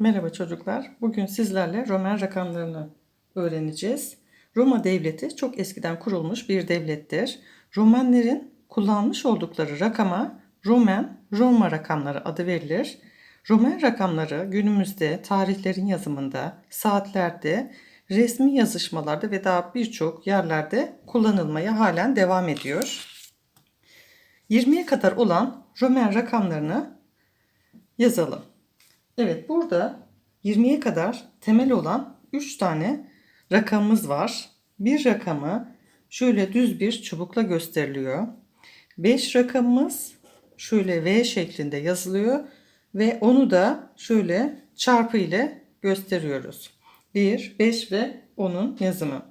Merhaba çocuklar. Bugün sizlerle Roman rakamlarını öğreneceğiz. Roma devleti çok eskiden kurulmuş bir devlettir. Romanlerin kullanmış oldukları rakama Roman, Roma rakamları adı verilir. Roman rakamları günümüzde tarihlerin yazımında, saatlerde, resmi yazışmalarda ve daha birçok yerlerde kullanılmaya halen devam ediyor. 20'ye kadar olan Roman rakamlarını yazalım. Evet burada 20'ye kadar temel olan 3 tane rakamımız var. Bir rakamı şöyle düz bir çubukla gösteriliyor. 5 rakamımız şöyle V şeklinde yazılıyor ve onu da şöyle çarpı ile gösteriyoruz. 1, 5 ve 10'un yazımı.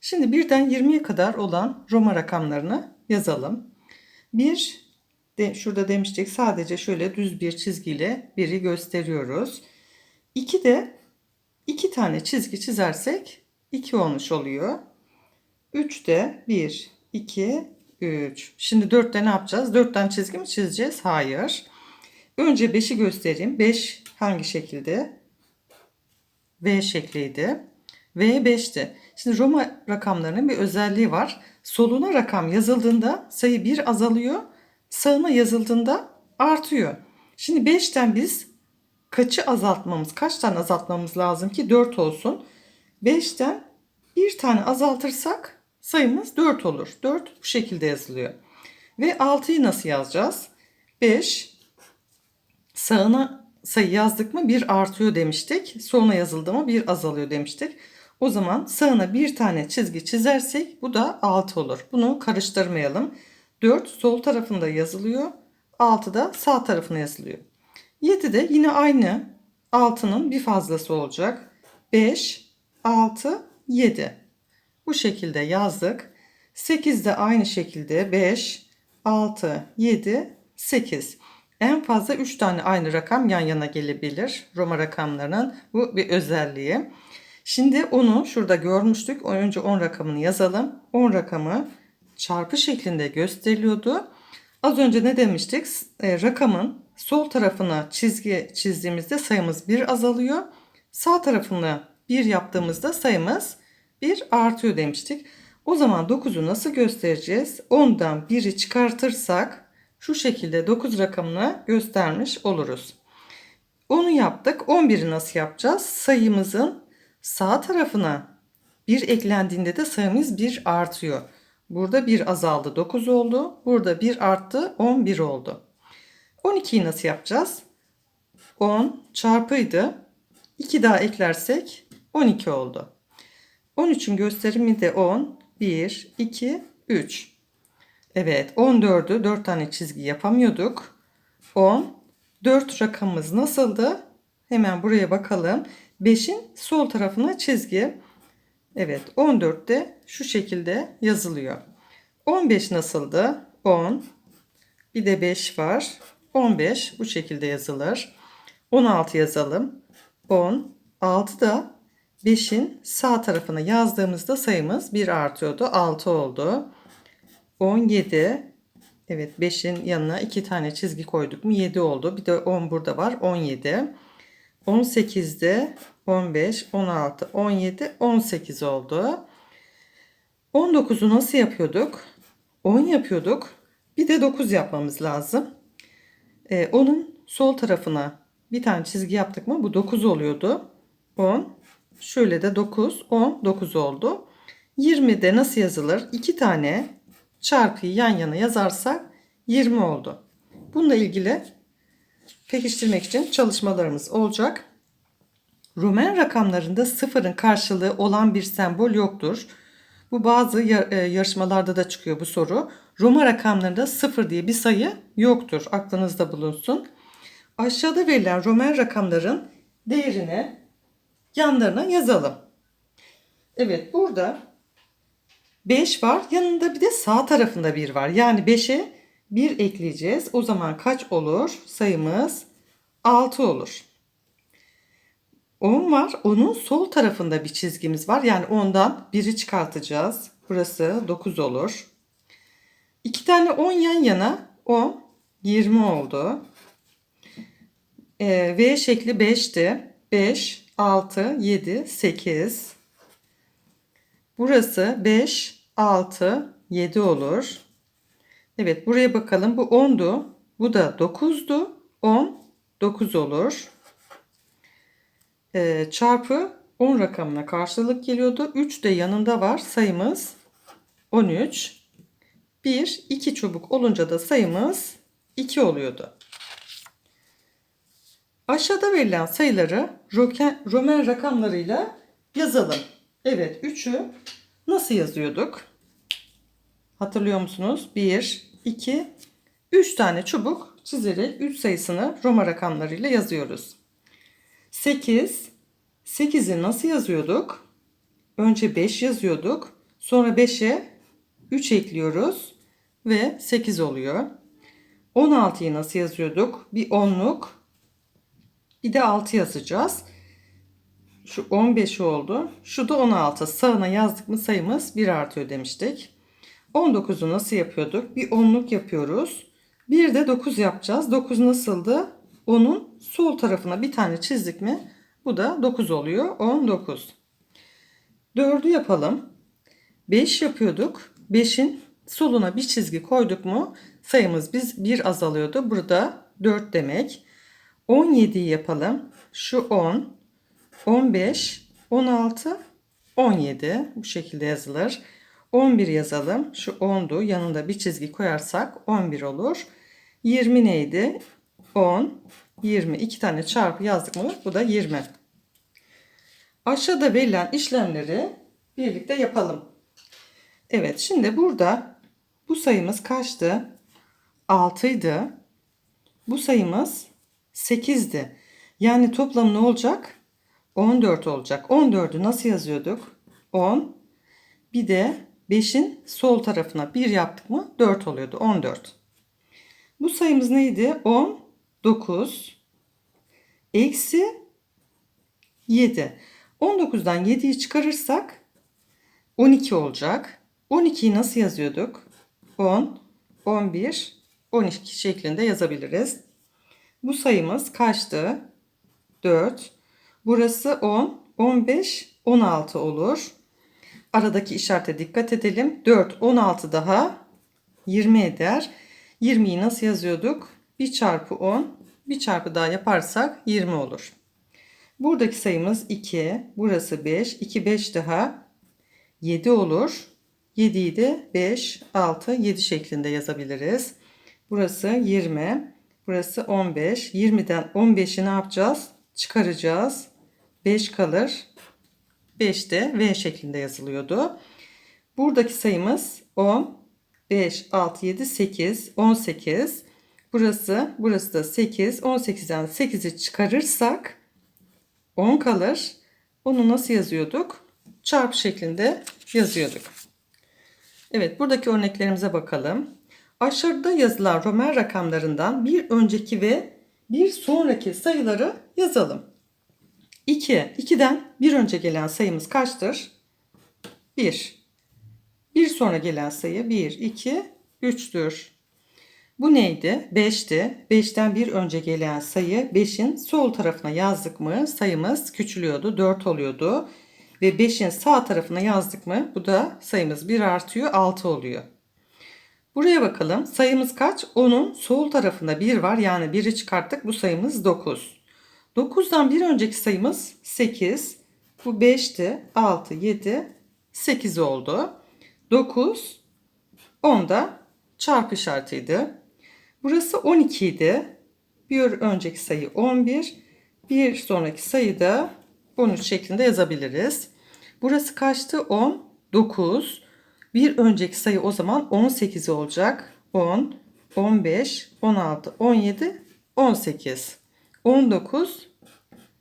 Şimdi birden 20'ye kadar olan Roma rakamlarını yazalım. 1 de, şurada demiştik sadece şöyle düz bir çizgiyle biri gösteriyoruz. 2 de iki tane çizgi çizersek 2 olmuş oluyor. 3 de 1, 2, 3. Şimdi 4'te ne yapacağız? 4'ten çizgi mi çizeceğiz? Hayır. Önce 5'i göstereyim. 5 hangi şekilde? V şekliydi. V 5'ti. Şimdi Roma rakamlarının bir özelliği var. Soluna rakam yazıldığında sayı 1 azalıyor. Sağına yazıldığında artıyor. Şimdi 5'ten biz kaçı azaltmamız, kaç tane azaltmamız lazım ki 4 olsun? 5'ten bir tane azaltırsak sayımız 4 olur. 4 bu şekilde yazılıyor. Ve 6'yı nasıl yazacağız? 5 sağına sayı yazdık mı 1 artıyor demiştik. Soluna yazıldı mı 1 azalıyor demiştik. O zaman sağına bir tane çizgi çizersek bu da 6 olur. Bunu karıştırmayalım. 4 sol tarafında yazılıyor. 6 da sağ tarafına yazılıyor. 7 de yine aynı 6'nın bir fazlası olacak. 5, 6, 7. Bu şekilde yazdık. 8 de aynı şekilde 5, 6, 7, 8. En fazla 3 tane aynı rakam yan yana gelebilir. Roma rakamlarının bu bir özelliği. Şimdi onu şurada görmüştük. Önce 10 rakamını yazalım. 10 rakamı çarpı şeklinde gösteriliyordu. Az önce ne demiştik? E, rakamın sol tarafına çizgi çizdiğimizde sayımız 1 azalıyor. Sağ tarafını 1 yaptığımızda sayımız 1 artıyor demiştik. O zaman 9'u nasıl göstereceğiz? 10'dan 1'i çıkartırsak şu şekilde 9 rakamını göstermiş oluruz. Onu yaptık. 11'i nasıl yapacağız? Sayımızın sağ tarafına 1 eklendiğinde de sayımız 1 artıyor. Burada 1 azaldı 9 oldu. Burada 1 arttı 11 oldu. 12'yi nasıl yapacağız? 10 çarpıydı. 2 daha eklersek 12 oldu. 13'ün gösterimi de 10. 1, 2, 3. Evet 14'ü 4 tane çizgi yapamıyorduk. 10. 4 rakamımız nasıldı? Hemen buraya bakalım. 5'in sol tarafına çizgi. Evet 14 de şu şekilde yazılıyor. 15 nasıldı? 10. Bir de 5 var. 15 bu şekilde yazılır. 16 yazalım. 10. 6 da 5'in sağ tarafına yazdığımızda sayımız 1 artıyordu. 6 oldu. 17. Evet 5'in yanına 2 tane çizgi koyduk mu 7 oldu. Bir de 10 burada var. 17. 18'de 15, 16, 17, 18 oldu. 19'u nasıl yapıyorduk? 10 yapıyorduk. Bir de 9 yapmamız lazım. Ee, onun sol tarafına bir tane çizgi yaptık mı bu 9 oluyordu. 10. Şöyle de 9, 10, 9 oldu. 20'de nasıl yazılır? 2 tane çarpıyı yan yana yazarsak 20 oldu. Bununla ilgili pekiştirmek için çalışmalarımız olacak. Roman rakamlarında sıfırın karşılığı olan bir sembol yoktur. Bu bazı e, yarışmalarda da çıkıyor bu soru. Roma rakamlarında sıfır diye bir sayı yoktur. Aklınızda bulunsun. Aşağıda verilen Roman rakamların değerini yanlarına yazalım. Evet burada 5 var. Yanında bir de sağ tarafında 1 var. Yani 5'e 1 ekleyeceğiz. O zaman kaç olur? Sayımız 6 olur. 10 var. Onun sol tarafında bir çizgimiz var. Yani ondan biri çıkartacağız. Burası 9 olur. 2 tane 10 yan yana 10 20 oldu. Ee, v şekli 5'ti. 5, 6, 7, 8. Burası 5, 6, 7 olur. Evet buraya bakalım. Bu 10'du. Bu da 9'du. 10, 9 olur. Ee, çarpı 10 rakamına karşılık geliyordu. 3 de yanında var. Sayımız 13. 1, 2 çubuk olunca da sayımız 2 oluyordu. Aşağıda verilen sayıları Roman rakamlarıyla yazalım. Evet 3'ü nasıl yazıyorduk? Hatırlıyor musunuz? 1, 2, 3 tane çubuk çizerek 3 sayısını Roma rakamlarıyla yazıyoruz. 8, 8'i nasıl yazıyorduk? Önce 5 yazıyorduk. Sonra 5'e 3 ekliyoruz ve 8 oluyor. 16'yı nasıl yazıyorduk? Bir onluk, bir de 6 yazacağız. Şu 15 oldu. Şu da 16. Sağına yazdık mı sayımız 1 artıyor demiştik. 19'u nasıl yapıyorduk? Bir onluk yapıyoruz. Bir de 9 yapacağız. 9 nasıldı? Onun sol tarafına bir tane çizdik mi? Bu da 9 oluyor. 19. 4'ü yapalım. 5 yapıyorduk. 5'in soluna bir çizgi koyduk mu sayımız biz 1 azalıyordu. Burada 4 demek. 17'yi yapalım. Şu 10, 15, 16, 17 bu şekilde yazılır. 11 yazalım. Şu 10'du. Yanında bir çizgi koyarsak 11 olur. 20 neydi? 10, 20. 2 tane çarpı yazdık mı? Bu da 20. Aşağıda verilen işlemleri birlikte yapalım. Evet şimdi burada bu sayımız kaçtı? 6 idi. Bu sayımız 8'di. Yani toplam ne olacak? 14 olacak. 14'ü nasıl yazıyorduk? 10. Bir de 5'in sol tarafına 1 yaptık mı 4 oluyordu. 14. Bu sayımız neydi? 10, 9, eksi 7. 19'dan 7'yi çıkarırsak 12 olacak. 12'yi nasıl yazıyorduk? 10, 11, 12 şeklinde yazabiliriz. Bu sayımız kaçtı? 4. Burası 10, 15, 16 olur. Aradaki işarete dikkat edelim. 4, 16 daha 20 eder. 20'yi nasıl yazıyorduk? 1 çarpı 10, 1 çarpı daha yaparsak 20 olur. Buradaki sayımız 2, burası 5, 2, 5 daha 7 olur. 7'yi de 5, 6, 7 şeklinde yazabiliriz. Burası 20, burası 15. 20'den 15'i ne yapacağız? Çıkaracağız. 5 kalır. 5 de V şeklinde yazılıyordu. Buradaki sayımız 10, 5, 6, 7, 8, 18. Burası, burası da 8. 18'den 8'i çıkarırsak 10 kalır. Onu nasıl yazıyorduk? Çarpı şeklinde yazıyorduk. Evet buradaki örneklerimize bakalım. Aşağıda yazılan Roman rakamlarından bir önceki ve bir sonraki sayıları yazalım. 2. 2'den bir önce gelen sayımız kaçtır? 1. Bir sonra gelen sayı 1, 2, 3'tür. Bu neydi? 5'ti. 5'ten bir önce gelen sayı 5'in sol tarafına yazdık mı sayımız küçülüyordu. 4 oluyordu. Ve 5'in sağ tarafına yazdık mı bu da sayımız 1 artıyor 6 oluyor. Buraya bakalım. Sayımız kaç? Onun sol tarafında 1 var. Yani 1'i çıkarttık. Bu sayımız 9. 9'dan bir önceki sayımız 8. Bu 5'ti. 6, 7, 8 oldu. 9, 10 da çarpı işaretiydi. Burası 12 idi. Bir önceki sayı 11. Bir sonraki sayı da 13 şeklinde yazabiliriz. Burası kaçtı? 10, 9. Bir önceki sayı o zaman 18 olacak. 10, 15, 16, 17, 18, 19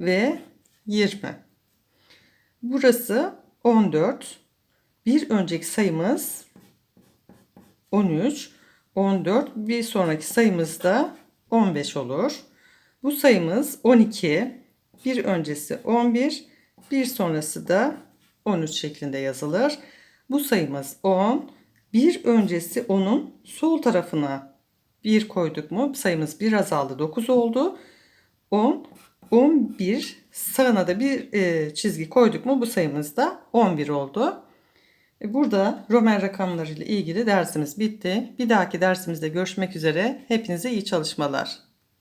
ve 20. Burası 14. Bir önceki sayımız 13, 14. Bir sonraki sayımız da 15 olur. Bu sayımız 12. Bir öncesi 11, bir sonrası da 13 şeklinde yazılır. Bu sayımız 10. Bir öncesi 10'un sol tarafına 1 koyduk mu sayımız 1 azaldı 9 oldu. 10, 11 sağına da bir e, çizgi koyduk mu bu sayımız da 11 oldu. E, Burada Roman rakamları ile ilgili dersimiz bitti. Bir dahaki dersimizde görüşmek üzere. Hepinize iyi çalışmalar.